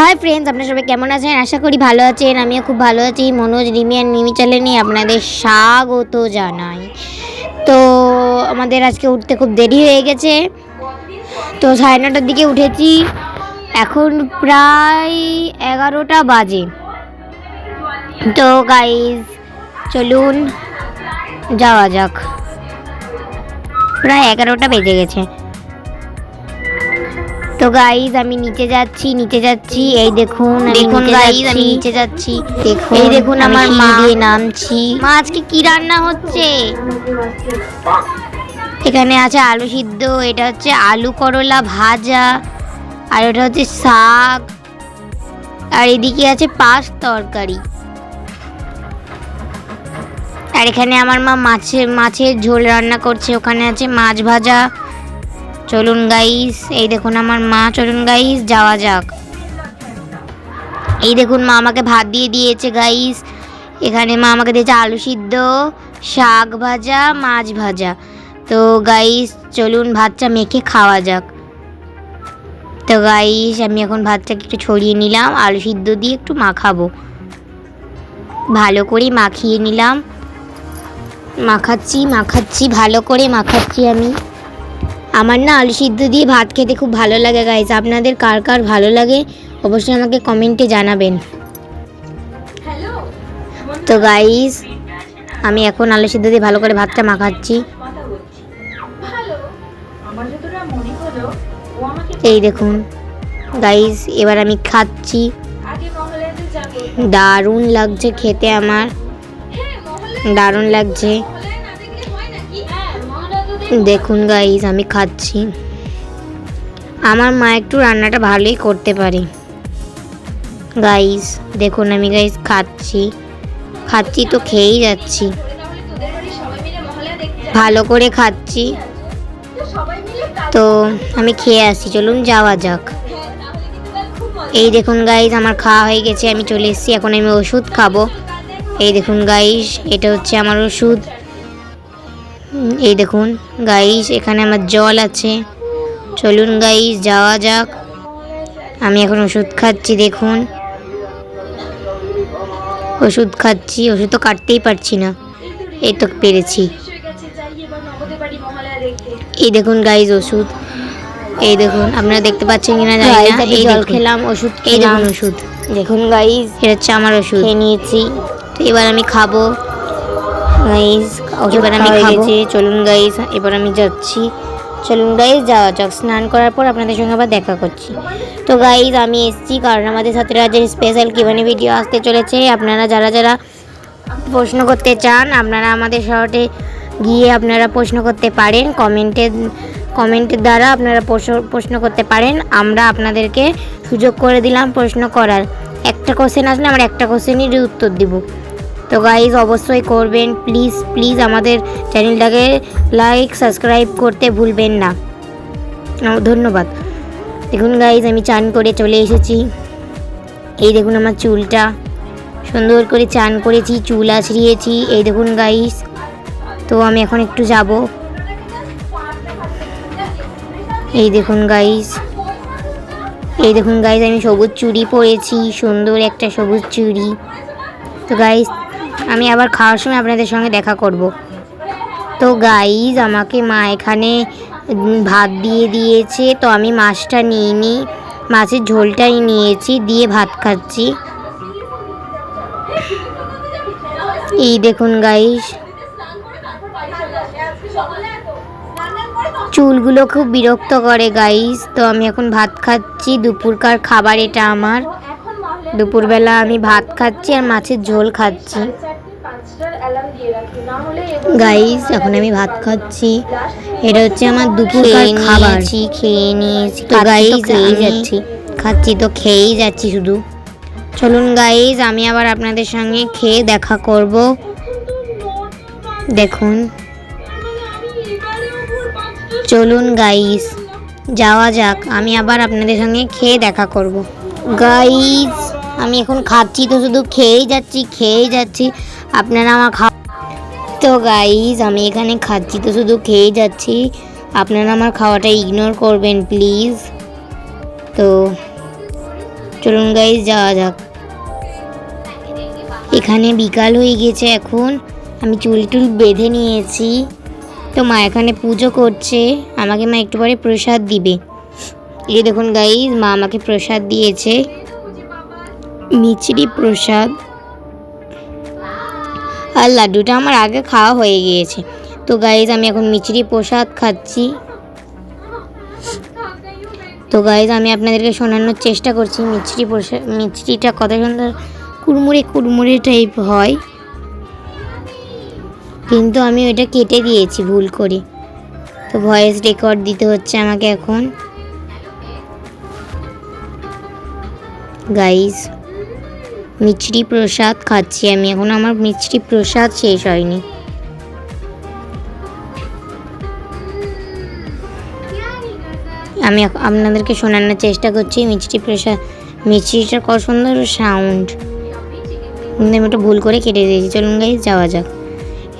Hi friends আপনারা সবাই কেমন আছেন? আশা করি ভালো আছেন, আমিও খুব ভালো আছি। মনোজ, রিমি আর মিমি চ্যানেলে আপনাদের স্বাগত জানাই। তো আমাদের আজকে উঠতে খুব দেরি হয়ে গেছে। তো সাড়ে নটার দিকে উঠেছি। এখন প্রায় এগারোটা বাজে। তো গাইজ চলুন যাওয়া যাক। প্রায় এগারোটা বেজে গেছে। তো গাইজ আমি নিচে যাচ্ছি নিচে যাচ্ছি। এই দেখুন দেখুন গাইজ আমি নিচে যাচ্ছি। দেখুন এই দেখুন আমার মা। দিয়ে নামছি। মা আজকে কি রান্না হচ্ছে? এখানে আছে আলু সিদ্ধ এটা হচ্ছে আলু করলা ভাজা আর এটা হচ্ছে শাক আর এদিকে আছে পাঁচ তরকারি। আর এখানে আমার মা মাছের মাছের ঝোল রান্না করছে ওখানে আছে মাছ ভাজা চলুন গাইস এই দেখুন আমার মা, চলুন গাইস যাওয়া যাক। এই দেখুন মা আমাকে ভাত দিয়ে দিয়েছে গাইস এখানে মা আমাকে দিয়েছে আলু সিদ্ধ, শাক ভাজা, মাছ ভাজা। তো গাইস চলুন ভাতটা মেখে খাওয়া যাক। তো গাইস আমি এখন ভাতটাকে একটু ছড়িয়ে নিলাম, আলু সিদ্ধ দিয়ে একটু মাখাবো। ভালো করে মাখিয়ে নিলাম। মাখাচ্ছি মাখাচ্ছি, ভালো করে মাখাচ্ছি আমি। আমার না আলু সিদ্ধ দিয়ে ভাত খেতে খুব ভালো লাগে গাইজ আপনাদের কার কার ভালো লাগে অবশ্যই আমাকে কমেন্টে জানাবেন। তো গাইজ আমি এখন আলু সিদ্ধ দিয়ে ভালো করে ভাতটা মাখাচ্ছি। এই দেখুন গাইজ এবার আমি খাচ্ছি। দারুণ লাগছে খেতে আমার। হ্যাঁ দারুণ লাগছে। দেখুন গাইজ আমি খাচ্ছি। আমার মা একটু রান্নাটা ভালোই করতে পারে। গাইজ দেখুন আমি গাইজ খাচ্ছি। খাচ্ছি তো খেয়েই যাচ্ছি। ভালো করে খাচ্ছি। তো আমি খেয়ে আসি, চলুন যাওয়া যাক। এই দেখুন গাইজ আমার খাওয়া হয়ে গেছে, আমি চলে এসেছি, এখন আমি ওষুধ খাব। এই দেখুন গাইস এটা হচ্ছে আমার ওষুধ। এই দেখুন গাইস এখানে আমার জল আছে। চলুন গাইস যাওয়া যাক। আমি এখন ওষুধ খাচ্ছি দেখুন। ওষুধ খাচ্ছি ওষুধ তো কাটতেই পারছি না। এই তো পেরেছি। এই দেখুন গাইজ ওষুধ। এই দেখুন আপনারা দেখতে পাচ্ছেন কিনা জানি না। এই জল খেলাম ওষুধ এই দেখুন ওষুধ। দেখুন গাইজ এটা হচ্ছে আমার ওষুধ। খেয়ে নিয়েছি। তো এবার আমি খাব। গাইজ এবার আমি খাব। চলুন গাইজ এবার আমি যাচ্ছি। চলুন গাইজ যাওয়া যাক। স্নান করার পর আপনাদের সঙ্গে আবার দেখা করছি। তো গাইজ আমি এসেছি কারণ আমাদের সাথে আজের স্পেশাল কিভানি ভিডিও আসতে চলেছে। আপনারা যারা যারা প্রশ্ন করতে চান আপনারা আমাদের শহরে গিয়ে আপনারা প্রশ্ন করতে পারেন। কমেন্টে কমেন্টের দ্বারা আপনারা প্রশ্ন- প্রশ্ন করতে পারেন। আমরা আপনাদেরকে সুযোগ করে দিলাম প্রশ্ন করার। একটা কোশ্চেন আসলে আমরা একটা কোশ্চেনেরই উত্তর দিব। তো গাইজ অবশ্যই করবেন। প্লিজ প্লিজ আমাদের চ্যানেলটাকে লাইক সাবস্ক্রাইব করতে ভুলবেন না। ধন্যবাদ। দেখুন গাইজ আমি চান করে চলে এসেছি। এই দেখুন আমার চুলটা। সুন্দর করে চান করেছি, চুল আছড়িয়েছি। এই দেখুন গাইস তো আমি এখন একটু যাব। এই দেখুন গাইস এই দেখুন গাইস আমি সবুজ চুড়ি পরেছি। সুন্দর একটা সবুজ চুড়ি। তো গাইস আমি আবার খাওয়ার সময় আপনাদের সঙ্গে দেখা করব। তো গাইস আমাকে মা এখানে ভাত দিয়ে দিয়েছে। তো আমি মাছটা নিয়ে নিই মাছের ঝোলটাই নিয়েছি, দিয়ে ভাত খাচ্ছি। এই দেখুন গাইস চুলগুলো খুব বিরক্ত করে গাইস তো আমি এখন ভাত খাচ্ছি। দুপুরকার খাবার এটা আমার। দুপুরবেলা আমি ভাত খাচ্ছি আর মাছের ঝোল খাচ্ছি। গাইস এখন আমি ভাত খাচ্ছি। এটা হচ্ছে আমার দুপুরকার খাবার। খেয়ে নিয়েছি তো গাইস খেয়েই যাচ্ছি। খাচ্ছি তো খেয়েই যাচ্ছি শুধু। চলুন গাইস আমি আবার আপনাদের সঙ্গে খেয়ে দেখা করব। দেখুন। চলুন গাইস যাওয়া যাক। আমি আবার আপনাদের সঙ্গে খেয়ে দেখা করব। গাইস আমি এখন খাচ্ছি তো শুধু খেয়েই যাচ্ছি খেয়েই যাচ্ছি। আপনারা আমার খা তো গাইস আমি এখানে খাচ্ছি, তো শুধু খেয়ে যাচ্ছি। আপনারা আমার খাওয়াটা ইগনোর করবেন প্লিজ তো চলুন গাইজ যাওয়া যাক। এখানে বিকাল হয়ে গেছে এখন। আমি চুল টুল বেঁধে নিয়েছি। তো মা এখানে পুজো করছে। আমাকে মা একটু পরে প্রসাদ দিবে। এই দেখুন গাইজ মা আমাকে প্রসাদ দিয়েছে। মিচড়ি প্রসাদ। আর লাড্ডুটা আমার আগে খাওয়া হয়ে গিয়েছে। তো গাইজ আমি এখন মিচড়ি প্রসাদ খাচ্ছি। তো গাইজ আমি আপনাদেরকে শোনানোর চেষ্টা করছি মিচড়ি প্রসাদ মিচড়িটা কত সুন্দর কুড়মুড়ে কুড়মুড়ে টাইপ হয়। কিন্তু আমি ওটা কেটে দিয়েছি ভুল করে। তো ভয়েস রেকর্ড দিতে হচ্ছে আমাকে এখন। গাইজ মিচড়ি প্রসাদ খাচ্ছি আমি। এখন আমার মিচড়ি প্রসাদ শেষ হয়নি। আমি আপনাদেরকে শোনানোর চেষ্টা করছি মিষ্টি প্রসাদ মিষ্টিটার কত সুন্দর সাউন্ড আমি ওটা ভুল করে কেটে দিয়েছি। চলুন গাই যাওয়া যাক।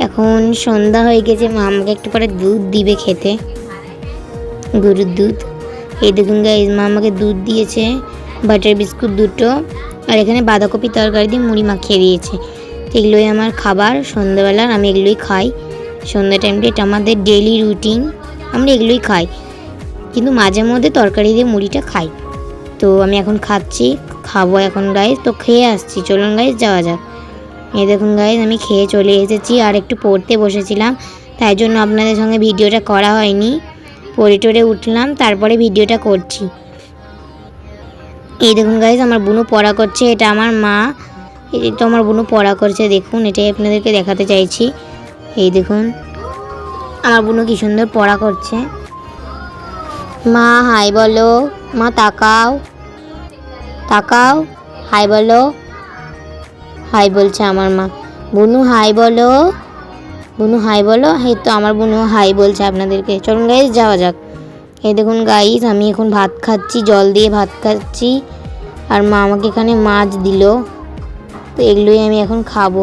এখন সন্ধ্যা হয়ে গেছে, মা আমাকে একটু পরে দুধ দিবে খেতে। গরুর দুধ। এই দেখুন গাইজ মা আমাকে দুধ দিয়েছে বাটার বিস্কুট দুটো। আর এখানে বাঁধাকপি তরকারি দিয়ে মুড়ি মাখিয়ে দিয়েছে। এগুলোই আমার খাবার সন্ধ্যাবেলার আমি এগুলোই খাই। সন্ধ্যা টাইমটা এটা আমাদের ডেলি রুটিন আমরা এগুলোই খাই। কিন্তু মাঝে মধ্যে তরকারি দিয়ে মুড়িটা খাই। তো আমি এখন খাচ্ছি, খাব এখন গাইজ তো খেয়ে আসছি। চলুন গাইজ যাওয়া যাক। এই দেখুন গাইজ আমি খেয়ে চলে এসেছি আর একটু পড়তে বসেছিলাম। তাই জন্য আপনাদের সঙ্গে ভিডিওটা করা হয়নি। পড়ে টরে উঠলাম, তারপরে ভিডিওটা করছি। এই দেখুন গাইজ আমার বুনু পড়া করছে, এটা আমার মা। এই তো আমার বুনু পড়া করছে, দেখুন, এটাই আপনাদেরকে দেখাতে চাইছি। এই দেখুন, আমার বুনু কি সুন্দর পড়া করছে। মা, হাই বলো। মা, তাকাও। তাকাও। হাই বলো। হাই বলছে আমার মা। বুনু, হাই বলো। বুনু, হাই বলো। এই তো আমার বুনু হাই বলছে আপনাদেরকে। চলুন গাইজ যাওয়া যাক। এই দেখুন গাইজ আমি এখন ভাত খাচ্ছি, জল দিয়ে ভাত খাচ্ছি। আর মা আমাকে এখানে মাছ দিল। তো এগুলোই আমি এখন খাব।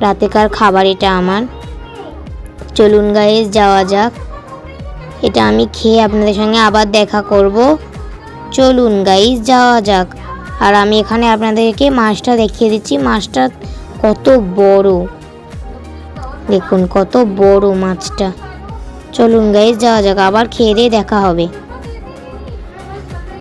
রাতেকার খাবার এটা আমার? চলুন গাইজ যাওয়া যাক। এটা আমি খেয়ে আপনাদের সঙ্গে আবার দেখা করব। চলুন গাইজ যাওয়া যাক। আর আমি এখানে আপনাদেরকে মাছটা দেখিয়ে দিচ্ছি। মাছটা কত বড়। দেখুন কত বড় মাছটা। চলুন গাইজ যাওয়া যাক আবার খেয়ে দিয়ে দেখা হবে।